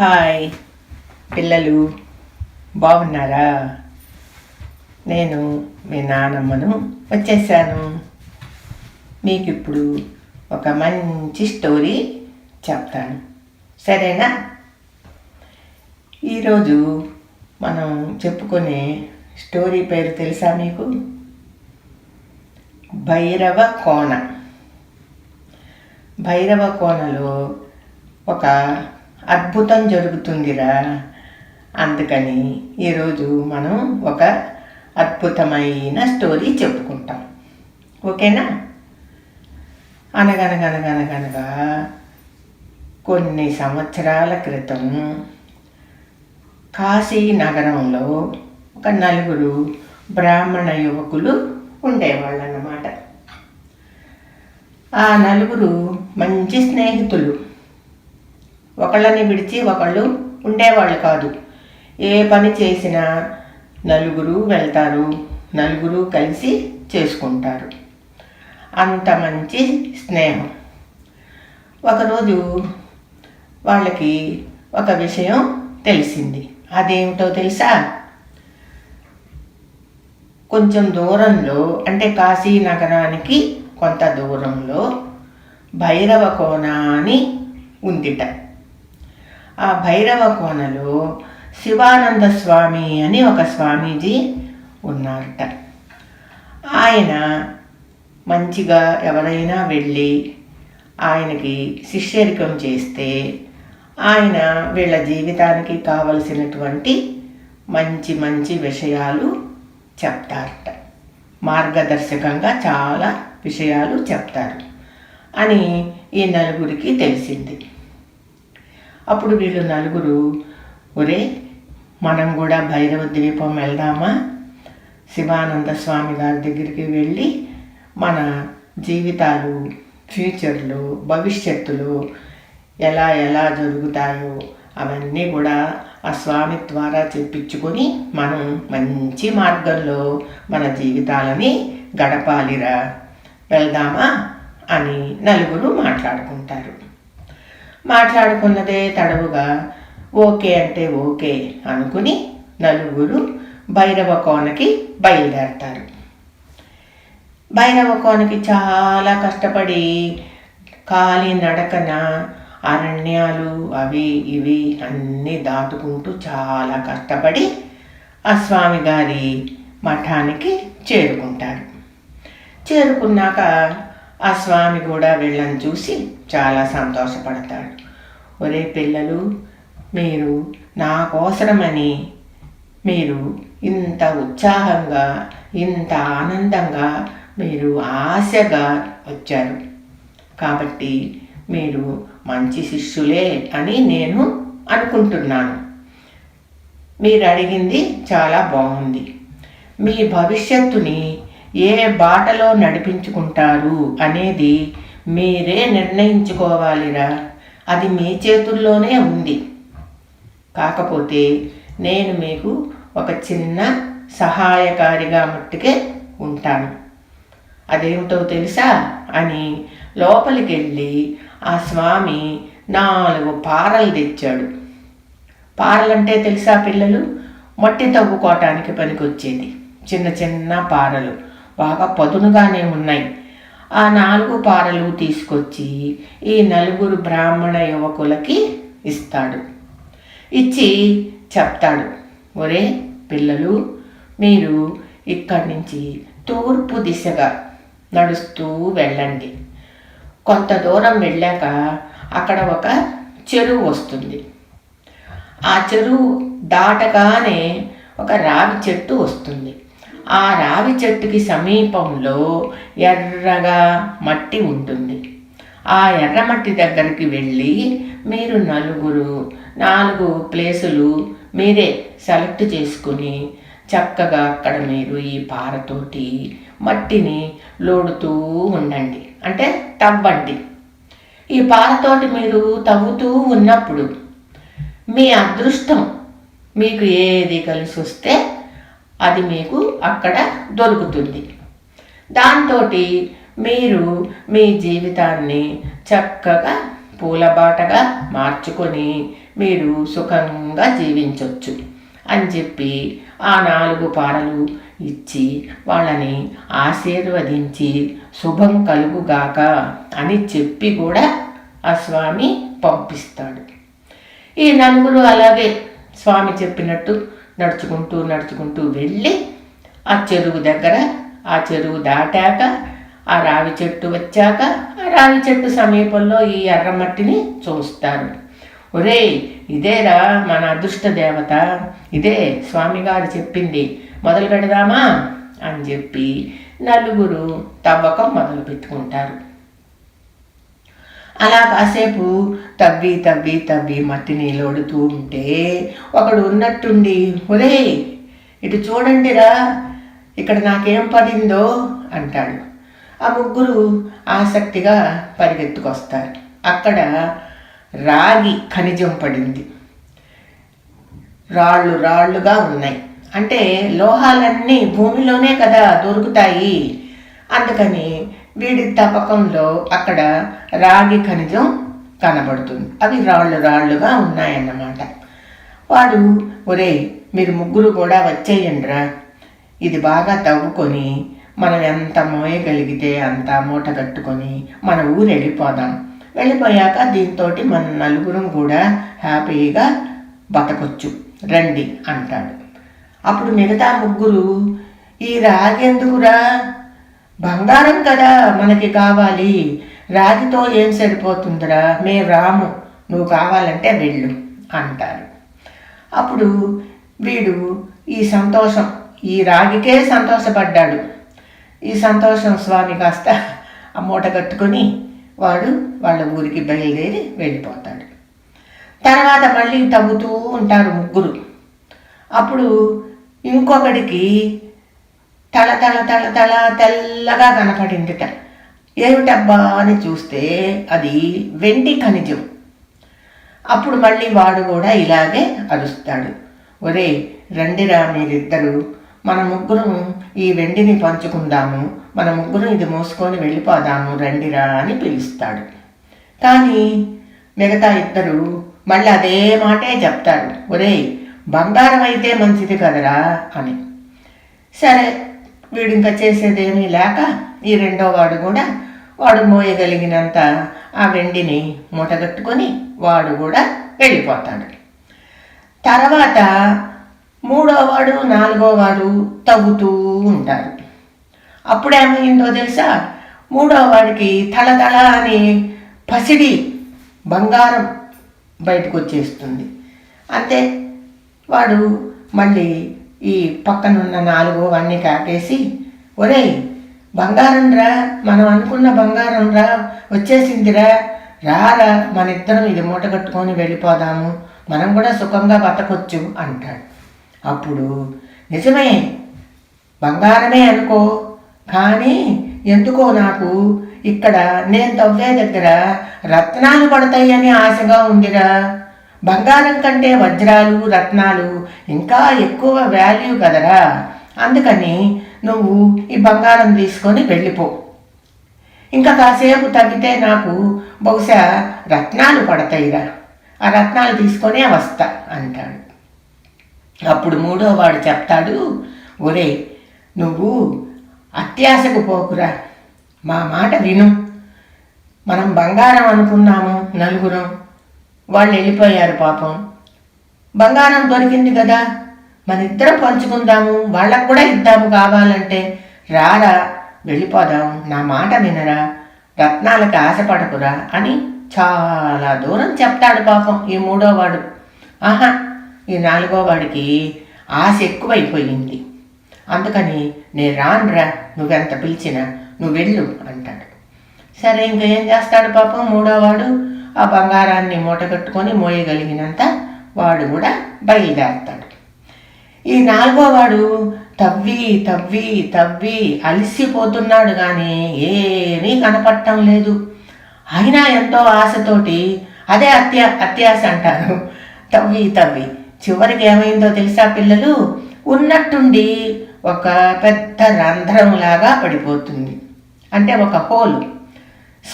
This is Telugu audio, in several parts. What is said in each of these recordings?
హాయ్ పిల్లలు బాగున్నారా? నేను మీ నానమ్మను వచ్చేసాను. మీకు ఇప్పుడు ఒక మంచి స్టోరీ చెప్తాను. సరేనా? ఈరోజు మనం చెప్పుకునే స్టోరీ పేరు తెలుసా మీకు? భైరవ కోన. భైరవ కోనలో ఒక అద్భుతం జరుగుతుందిరా. అందుకని ఈరోజు మనం ఒక అద్భుతమైన స్టోరీ చెప్పుకుంటాం. ఓకేనా? అనగనగనగనగనగా కొన్ని సంవత్సరాల క్రితం కాశీ నగరంలో ఒక నలుగురు బ్రాహ్మణ యువకులు ఉండేవాళ్ళు అన్నమాట ఆ నలుగురు మంచి స్నేహితులు. ఒకళ్ళని విడిచి ఒకళ్ళు ఉండేవాళ్ళు కాదు. ఏ పని చేసినా నలుగురు వెళ్తారు నలుగురు కలిసి చేసుకుంటారు. అంత మంచి స్నేహం. ఒకరోజు వాళ్ళకి ఒక విషయం తెలిసింది. అదేమిటో తెలుసా? కొంచెం దూరంలో అంటే కాశీ నగరానికి కొంత దూరంలో భైరవ కోణ అని ఉందిట. ఆ భైరవ కోనలో శివానంద స్వామి అని ఒక స్వామీజీ ఉన్నారట. ఆయన మంచిగా ఎవరైనా వెళ్ళి ఆయనకి శిష్యరికం చేస్తే ఆయన వీళ్ళ జీవితానికి కావలసినటువంటి మంచి మంచి విషయాలు చెప్తారట. మార్గదర్శకంగా చాలా విషయాలు చెప్తారు. అని ఈ నలుగురికి తెలిసింది. అప్పుడు వీళ్ళు నలుగురు ఒరే మనం కూడా భైరవ ద్వీపం వెళ్దామా? శివానంద స్వామి గారి దగ్గరికి వెళ్ళి మన జీవితాలు ఫ్యూచర్లో భవిష్యత్తులో ఎలా ఎలా జరుగుతాయో అవన్నీ కూడా ఆ స్వామి ద్వారా చెప్పించుకొని మనం మంచి మార్గంలో మన జీవితాలని గడపాలిరా. వెళ్దామా? అని నలుగురు మాట్లాడుకుంటారు. మాట్లాడుకున్నదే తడవుగా. ఓకే అంటే ఓకే అనుకుని నలుగురు భైరవ కోనకి బయలుదేరతారు. భైరవ కోనకి చాలా కష్టపడి కాలి నడకన అరణ్యాలు అవి ఇవి అన్నీ దాటుకుంటూ చాలా కష్టపడి ఆ స్వామి గారి మఠానికి చేరుకుంటారు. చేరుకున్నాక ఆ స్వామి కూడా వీళ్ళని చూసి చాలా సంతోషపడతాడు. ఒరే పిల్లలు మీరు నా కోసరమని మీరు ఇంత ఉత్సాహంగా ఇంత ఆనందంగా మీరు ఆశగా వచ్చారు. కాబట్టి మీరు మంచి శిష్యులే అని నేను అనుకుంటున్నాను. మీరు అడిగింది చాలా బాగుంది. మీ భవిష్యత్తుని ఏ బాటలో నడిపించుకుంటారు అనేది మీరే నిర్ణయించుకోవాలిరా. అది మీ చేతుల్లోనే ఉంది. కాకపోతే నేను మీకు ఒక చిన్న సహాయకారిగా మట్టుకే ఉంటాను. అదేమిటో తెలుసా? అని లోపలికి వెళ్ళి ఆ స్వామి నాలుగు పారలు తెచ్చాడు. పారలంటే తెలుసా పిల్లలు? మట్టి తవ్వుకోవటానికి పనికొచ్చేది. చిన్న చిన్న పారలు. బాగా పదునుగానే ఉన్నాయి. ఆ నాలుగు పారలు తీసుకొచ్చి ఈ నలుగురు బ్రాహ్మణ యువకులకి ఇస్తాడు. ఇచ్చి చెప్తాడు ఒరే పిల్లలు మీరు ఇక్కడి నుంచి తూర్పు దిశగా నడుస్తూ వెళ్ళండి. కొంత దూరం వెళ్ళాక అక్కడ ఒక చెరువు వస్తుంది. ఆ చెరువు దాటగానే ఒక రావి చెట్టు వస్తుంది. ఆ రావి చెట్టుకి సమీపంలో ఎర్రగా మట్టి ఉంటుంది. ఆ ఎర్రమట్టి దగ్గరికి వెళ్ళి మీరు నలుగురు నాలుగు ప్లేసులు మీరే సెలెక్ట్ చేసుకుని చక్కగా అక్కడ మీరు ఈ పారతోటి మట్టిని లోడుతూ ఉండండి. అంటే తవ్వండి. ఈ పారతోటి మీరు తవ్వుతూ ఉన్నప్పుడు మీ అదృష్టం మీకు ఏది కలిసి వస్తే అది మీకు అక్కడ దొరుకుతుంది. దాంతో మీరు మీ జీవితాన్ని చక్కగా పూలబాటగా మార్చుకొని మీరు సుఖంగా జీవించవచ్చు అని చెప్పి ఆ నాలుగు పారలు ఇచ్చి వాళ్ళని ఆశీర్వదించి శుభం కలుగుగాక అని చెప్పి కూడా ఆ స్వామి పంపిస్తాడు. ఈ నలుగురు అలాగే స్వామి చెప్పినట్టు నడుచుకుంటూ నడుచుకుంటూ వెళ్ళి ఆ చెరువు దగ్గర ఆ చెరువు దాటాక ఆ రావి చెట్టు వచ్చాక ఆ రావి చెట్టు సమీపంలో ఈ ఎర్రమట్టిని చూస్తారు. ఒరే ఇదేరా మన అదృష్ట దేవత. ఇదే స్వామిగారు చెప్పింది. మొదలు పెడదామా? అని చెప్పి నలుగురు తవ్వకం మొదలు పెట్టుకుంటారు అలా కాసేపు తవ్వి తవ్వి తవ్వి మట్టిని లోడుతూ ఉంటే ఒకడు ఉన్నట్టుండి ఒరే ఇటు చూడండిరా ఇక్కడ నాకేం పడిందో అంటాడు. ఆ ముగ్గురు ఆసక్తిగా పరిగెత్తుకొస్తారు. అక్కడ రాగి ఖనిజం పడింది. రాళ్ళు రాళ్ళుగా ఉన్నాయి. అంటే లోహాలన్నీ భూమిలోనే కదా దొరుకుతాయి. అందుకని వీడి తపకంలో అక్కడ రాగి ఖనిజం కనబడుతుంది. అవి రాళ్ళు రాళ్ళుగా ఉన్నాయన్నమాట. వాడు ఒరే మీరు ముగ్గురు కూడా వచ్చేయండిరా. ఇది బాగా తవ్వుకొని మనం ఎంత మోయగలిగితే అంత మూట కట్టుకొని మన ఊరు వెళ్ళిపోదాం వెళ్ళిపోయాక దీంతో మన నలుగురం కూడా హ్యాపీగా బతకొచ్చు. రండి అంటాడు. అప్పుడు మిగతా ముగ్గురు ఈ రాగి ఎందుకురా? బంగారం కదా మనకి కావాలి. రాగితో ఏం సరిపోతుందిరా? మే రాము. నువ్వు కావాలంటే వెళ్ళు అంటారు. అప్పుడు వీడు ఈ సంతోషం ఈ రాగికే సంతోషపడ్డాడు. ఈ సంతోషం స్వామి కాస్త ఆ మూట కట్టుకొని వాడు వాళ్ళ ఊరికి బయలుదేరి వెళ్ళిపోతాడు. తర్వాత మళ్ళీ తవ్వుతూ ఉంటారు ముగ్గురు. అప్పుడు ఇంకొకడికి తల తల తల తల తెల్లగా కనపడిందిట ఏమిటబ్బా అని చూస్తే అది వెండి ఖనిజం. అప్పుడు మళ్ళీ వాడు కూడా ఇలాగే అరుస్తాడు. ఒరే రండిరా మీరిద్దరు. మన ముగ్గురం ఈ వెండిని పంచుకుందాము. మన ముగ్గురం ఇది మోసుకొని వెళ్ళిపోదాము రండిరా అని పిలుస్తాడు. కానీ మిగతా ఇద్దరు మళ్ళీ అదే మాటే చెప్తారు. ఒరే బంగారం అయితే మంచిది కదరా అని. సరే వీడు ఇంకా చేసేదేమీ లేక ఈ రెండో వాడు కూడా వాడు మోయగలిగినంత ఆ వెండిని మూటగట్టుకొని వాడు కూడా వెళ్ళిపోతాడు. తర్వాత మూడో వాడు నాలుగో వాడు తవ్వుతూ ఉంటారు. అప్పుడేమైందో తెలుసా? మూడో వాడికి తళతళ అని పసిడి బంగారం బయటకు వచ్చేస్తుంది అంతే. వాడు మళ్ళీ ఈ పక్కనున్న నాలుగో అన్నీ కాకేసి ఒరేయ్ బంగారం రా మనం అనుకున్న బంగారం రా వచ్చేసిందిరా రారా మన ఇద్దరం ఇది మూట కట్టుకొని వెళ్ళిపోదాము మనం కూడా సుఖంగా బతకొచ్చు అంటాడు. అప్పుడు నిజమే బంగారమే అనుకో కానీ ఎందుకో నాకు ఇక్కడ నేను తవ్వే దగ్గర రత్నాలు పడతాయని ఆశగా ఉందిరా బంగారం కంటే వజ్రాలు రత్నాలు ఇంకా ఎక్కువ వాల్యూ కదరా. అందుకని నువ్వు ఈ బంగారం తీసుకొని వెళ్ళిపో. ఇంకా కాసేపు తగ్గితే నాకు బహుశా రత్నాలు పడతాయిరా. ఆ రత్నాలు తీసుకొనే వస్తా అంటాడు. అప్పుడు మూడో వాడు చెప్తాడు ఒరే నువ్వు అత్యాశకు పోకురా. మా మాట విను. మనం బంగారం అనుకున్నాము నలుగురం. వాళ్ళు వెళ్ళిపోయారు పాపం. బంగారం దొరికింది కదా మనిద్దరం పంచుకుందాము వాళ్ళకు కూడా ఇద్దాము కావాలంటే. రారా వెళ్ళిపోదాం నా మాట వినరా రత్నాలకు ఆశపడకురా అని చాలా దూరం చెప్తాడు పాపం ఈ మూడో వాడు ఆహా ఈ నాలుగో వాడికి ఆశ ఎక్కువైపోయింది. అందుకని నేను రానురా నువ్వెంత పిలిచినా నువ్వు వెళ్ళు అంటాడు. సరే ఇంకేం చేస్తాడు పాపం మూడోవాడు? ఆ బంగారాన్ని మూటగట్టుకొని మోయగలిగినంత వాడు కూడా బయలుదేరతాడు. ఈ నాలుగో వాడు తవ్వి తవ్వి తవ్వి అలసిపోతున్నాడు కానీ ఏమీ కనపడటం లేదు. అయినా ఎంతో ఆశతోటి అదే అత్యా అత్యాశ అంటారు. తవ్వి తవ్వి. చివరికి ఏమైందో తెలుసా పిల్లలు? ఉన్నట్టుండి ఒక పెద్ద రంధ్రంలాగా పడిపోతుంది. అంటే ఒక హోలు.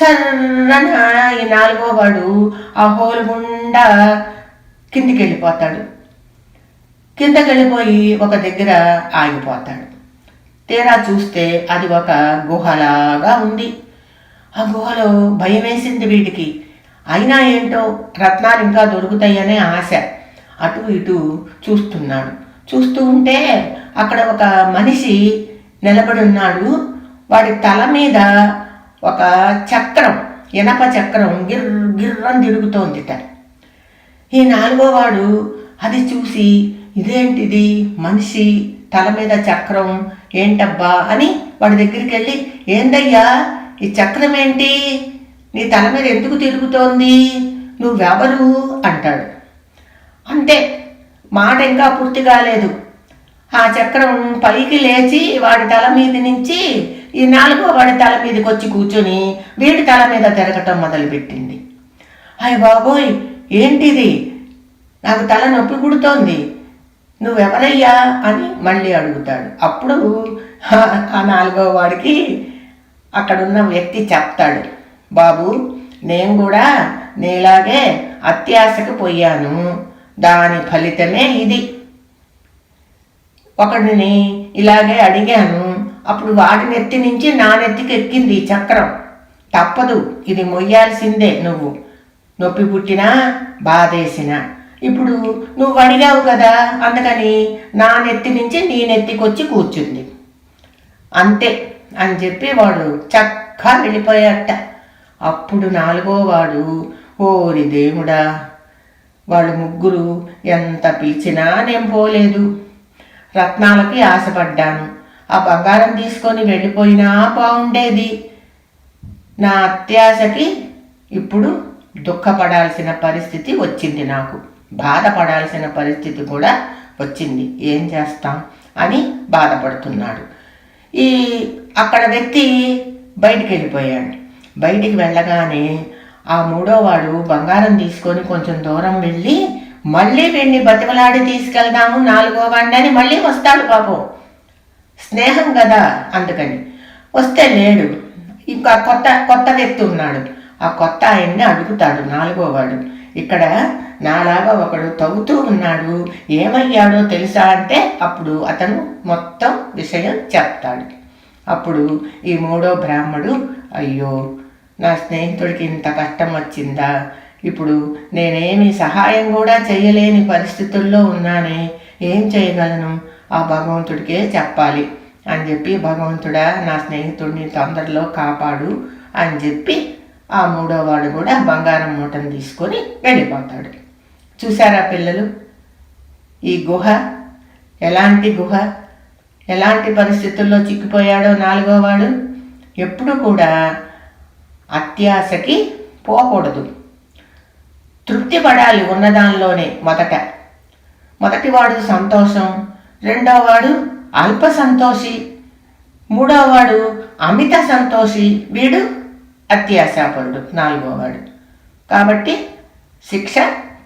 సర్రన ఈ నాలుగో వాడు ఆ హోల్ గుండా కిందికి వెళ్ళిపోతాడు కిందకి వెళ్ళిపోయి ఒక దగ్గర ఆగిపోతాడు. తీరా చూస్తే అది ఒక గుహలాగా ఉంది. ఆ గుహలో భయం వేసింది వీటికి అయినా ఏంటో రత్నాలు ఇంకా దొరుకుతాయనే ఆశ. అటు ఇటు చూస్తున్నాడు. చూస్తూ ఉంటే అక్కడ ఒక మనిషి నిలబడి ఉన్నాడు. వాడి తల మీద ఒక చక్రం ఇనప చక్రం గిర్ గిర్రం తిరుగుతోందిట ఈ నాలుగో వాడు అది చూసి ఇదేంటిది? మనిషి తల మీద చక్రం ఏంటబ్బా? అని వాడి దగ్గరికి వెళ్ళి ఏందయ్యా? ఈ చక్రం ఏంటి? నీ తల మీద ఎందుకు తిరుగుతోంది? నువ్వెవరు? అంటాడు. అంతే మాట ఇంకా పూర్తి కాలేదు. ఆ చక్రం పైకి లేచి వాడి తల మీద నుంచి ఈ నాలుగో వాడి తల మీదకి వచ్చి కూర్చొని వీడి తల మీద తిరగటం మొదలుపెట్టింది. అయ్య బాబోయ్ ఏంటిది? నాకు తల నొప్పి కుడుతోంది. నువ్వెవరయ్యా అని మళ్ళీ అడుగుతాడు. అప్పుడు ఆ నాలుగో వాడికి అక్కడున్న వ్యక్తి చెప్తాడు. బాబు నేను కూడా నీలాగే అత్యాశకు పోయాను. దాని ఫలితమే ఇది. ఒకడిని ఇలాగే అడిగాను. అప్పుడు వాడి నెత్తి నుంచి నా నెత్తికి ఎక్కింది ఈ చక్రం. తప్పదు ఇది మొయ్యాల్సిందే నువ్వు. నొప్పి పుట్టినా బాధేసినా. ఇప్పుడు నువ్వు అడిగావు కదా అందుకని నా నెత్తి నుంచి నీ నెత్తికి వచ్చి కూర్చుంది. అంతే అని చెప్పి వాడు చక్కగా వెళ్ళిపోయాట అప్పుడు నాలుగో వాడు ఓరి దేవుడా వాళ్ళు ముగ్గురు ఎంత పిలిచినా నేను పోలేదు. రత్నాలకి ఆశపడ్డాను. ఆ బంగారం తీసుకొని వెళ్ళిపోయినా బాగుండేది. నా అత్యాశకి ఇప్పుడు దుఃఖపడాల్సిన పరిస్థితి వచ్చింది నాకు. బాధపడాల్సిన పరిస్థితి కూడా వచ్చింది. ఏం చేస్తాం? అని బాధపడుతున్నాడు. ఈ అక్కడ వ్యక్తి బయటికి వెళ్ళిపోయాడు. బయటికి వెళ్ళగానే ఆ మూడోవాడు బంగారం తీసుకొని కొంచెం దూరం వెళ్ళి మళ్ళీ వీడిని బతిమలాడి తీసుకెళ్దాము నాలుగో వాడిని అని మళ్ళీ వస్తాడు పాపం. స్నేహం కదా అందుకని. వస్తే లేడు. ఇంకా కొత్త కొత్త వ్యక్తి ఉన్నాడు. ఆ కొత్త ఆయన్ని అడుగుతాడు నాలుగో వాడు ఇక్కడ నాలాగా ఒకడు తవ్వుతూ ఉన్నాడు. ఏమయ్యాడో తెలుసా అంటే అప్పుడు అతను మొత్తం విషయం చెప్తాడు. అప్పుడు ఈ మూడో బ్రాహ్మడు అయ్యో నా స్నేహితుడికి ఇంత కష్టం వచ్చిందా? ఇప్పుడు నేనేమి సహాయం కూడా చేయలేని పరిస్థితుల్లో ఉన్నానే. ఏం చేయగలను? ఆ భగవంతుడికే చెప్పాలి అని చెప్పి భగవంతుడా నా స్నేహితుడిని తొందరలో కాపాడు అని చెప్పి ఆ మూడో వాడు కూడా బంగారం మూటను తీసుకొని వెళ్ళిపోతాడు. చూసారా పిల్లలు? ఈ గుహ ఎలాంటి గుహ? ఎలాంటి పరిస్థితుల్లో చిక్కిపోయాడో నాలుగో వాడు? ఎప్పుడు కూడా అత్యాశకి పోకూడదు. తృప్తి పడాలి ఉన్నదానిలోనే మొదట. మొదటివాడు సంతోషం రెండోవాడు అల్ప సంతోషి మూడోవాడు అమిత సంతోషి వీడు అత్యాశాపరుడు నాలుగోవాడు. కాబట్టి శిక్ష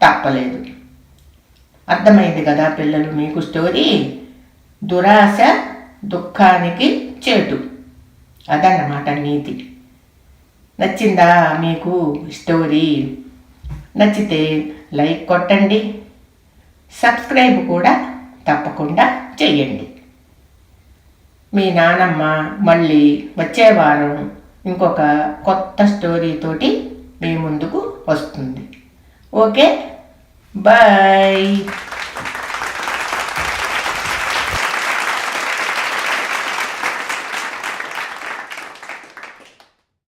తప్పలేదు. అర్థమైంది కదా పిల్లలు మీకు స్టోరీ? దురాశ దుఃఖానికి చేటు. అదన్నమాట నీతి. నచ్చిందా మీకు స్టోరీ? నచ్చితే లైక్ కొట్టండి. సబ్స్క్రైబ్ కూడా తప్పకుండా చేయండి మీ నానమ్మ మళ్ళీ వచ్చే వారం ఇంకొక కొత్త స్టోరీతోటి మీ ముందుకు వస్తుంది. ఓకే? బాయ్!